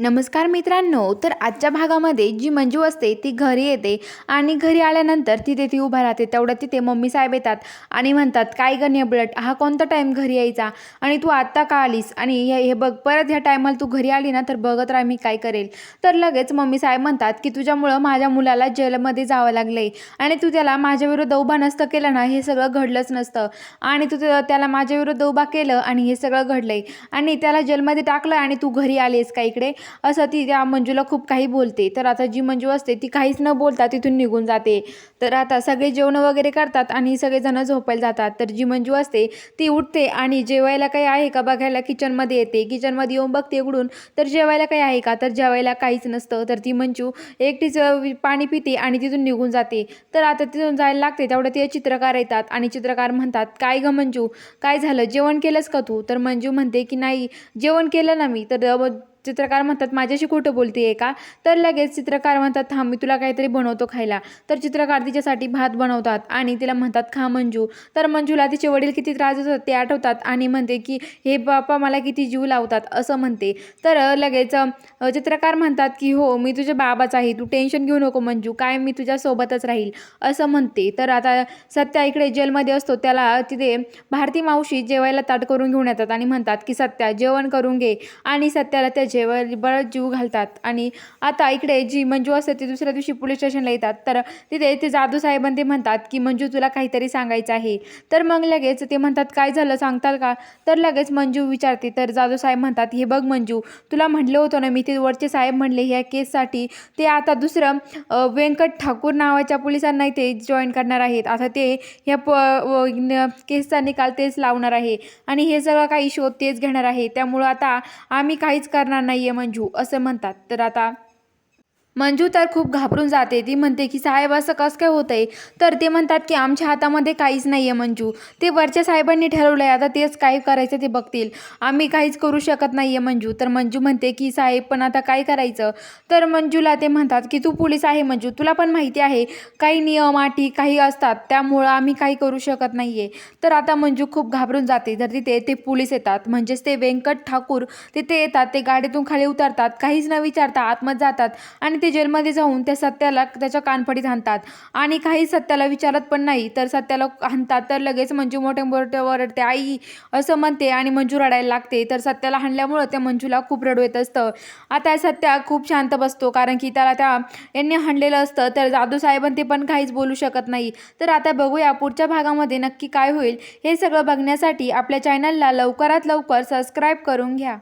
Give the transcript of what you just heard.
नमस्कार मित्रांनो तर आजच्या भागामध्ये जी मंजू असते ती घरी येते आणि घरी आल्यानंतर तिथे ती उभा राहते. तेवढं तिथे मम्मी साहेब येतात आणि म्हणतात काय ग नेबलट हा कोणता टाईम घरी यायचा? आणि तू आत्ता का आलीस? आणि हे हे बघ परत ह्या टायमाला तू घरी आली ना तर बघत राह मी काय करेल. तर लगेच मम्मी साहेब म्हणतात की तुझ्यामुळं माझ्या मुलाला जेलमध्ये जावं लागलं आहे आणि तू त्याला माझ्याविरुद्ध उभा नसतं केलं ना हे सगळं घडलंच नसतं. आणि तू त्याला माझ्याविरुद्ध उभा केलं आणि हे सगळं घडलं आहे आणि त्याला जेलमध्ये टाकलं आणि तू घरी आलीस का इकडे? असं ती त्या मंजूला खूप काही बोलते. तर आता जी मंजू असते ती काहीच न बोलता तिथून निघून जाते. तर आता सगळे जेवण वगैरे करतात आणि सगळेजण झोपायला जातात. तर जी मंजू असते ती उठते आणि जेवायला काही आहे का बघायला किचनमध्ये येते. किचनमध्ये येऊन बघते उघडून. तर जेवायला काही आहे का? तर जेवायला काहीच नसतं. तर ती मंजू एकटीच पाणी पिते आणि तिथून निघून जाते. तर आता तिथून जायला लागते. तेवढं ते चित्रकार येतात आणि चित्रकार म्हणतात काय ग मंजू? काय झालं? जेवण केलंस का तू? तर मंजू म्हणते की नाही जेवण केलं ना मी. तर चित्रकार म्हणतात माझ्याशी खोटं बोलते आहे का? तर लगेच चित्रकार म्हणतात थांब मी तुला काहीतरी बनवतो खायला. तर चित्रकार तिच्यासाठी भात बनवतात आणि तिला म्हणतात खा मंजू. तर मंजूला तिचे वडील किती त्रास देतात ते आठवतात आणि म्हणते की हे बापा मला किती जीव लावतात असं म्हणते. तर लगेच चित्रकार म्हणतात की हो मी तुझ्या बाबाच आहे तू टेन्शन घेऊ नको मंजू काय मी तुझ्यासोबतच राहील असं म्हणते. तर आता सत्या इकडे जेलमध्ये असतो त्याला तिथे भारती मावशी जेवायला ताट करून घेऊन येतात आणि म्हणतात की सत्या जेवण करून घे. आणि सत्याला त्या त्याच्यावर बराच जीव घालतात. आणि आता इकडे जी मंजू असते ती दुसऱ्या दिवशी पोलीस स्टेशनला येतात. तर तिथे ते जादू साहेबांनी ते म्हणतात की मंजू तुला काहीतरी सांगायचं आहे. तर मग लगेच ते म्हणतात काय झालं? सांगताल का? तर लगेच मंजू विचारते. तर जादू साहेब म्हणतात हे बघ मंजू तुला म्हटलं होतं ना मी ते वरचे साहेब म्हणले ह्या केससाठी ते आता दुसरं व्यंकट ठाकूर नावाच्या पोलिसांना इथे जॉईन करणार आहेत. आता ते ह्या प केसचा निकाल तेच लावणार आहे. आणि हे सगळं काही शोध तेच घेणार आहे. त्यामुळं आता आम्ही काहीच करणार नाही आहे मंजू असं म्हणतात. तर आता मंजू तर खूप घाबरून जाते. ती म्हणते की साहेब असं कसं काय होतं आहे तर ते म्हणतात की आमच्या हातामध्ये काहीच नाही आहे मंजू. ते वरच्या साहेबांनी ठरवलं आहे आता तेच काय करायचं ते बघतील. आम्ही काहीच करू शकत नाही आहे मंजू. तर मंजू म्हणते की साहेब पण आता काय करायचं? तर मंजूला ते म्हणतात की तू पोलीस आहे मंजू. तुला पण माहिती आहे काही नियम अटी काही असतात. त्यामुळं आम्ही काही करू शकत नाही आहे तर आता मंजू खूप घाबरून जाते. तर तिथे ते पोलीस येतात म्हणजेच ते व्यंकट ठाकूर तिथे येतात ते गाडीतून खाली उतरतात काहीच न विचारता आतमध्ये जातात आणि ते जेलमध्ये जाऊन त्या सत्याला त्याच्या कानफडीत हाणतात. आणि काही सत्याला विचारत पण नाही तर सत्याला हाणतात. तर लगेच मंजू मोठे मोठे ओरडते आई असं म्हणते आणि मंजू रडायला लागते. तर सत्याला हाणल्यामुळं त्या मंजूला खूप रडू येत असतं. आता सत्या खूप शांत बसतो कारण की त्याला त्या यांनी हाणलेलं असतं. तर जादू साहेबां ते पण काहीच बोलू शकत नाही. तर आता बघूया पुढच्या भागामध्ये नक्की काय होईल. हे सगळं बघण्यासाठी आपल्या चॅनलला लवकरात लवकर सबस्क्राईब करून घ्या.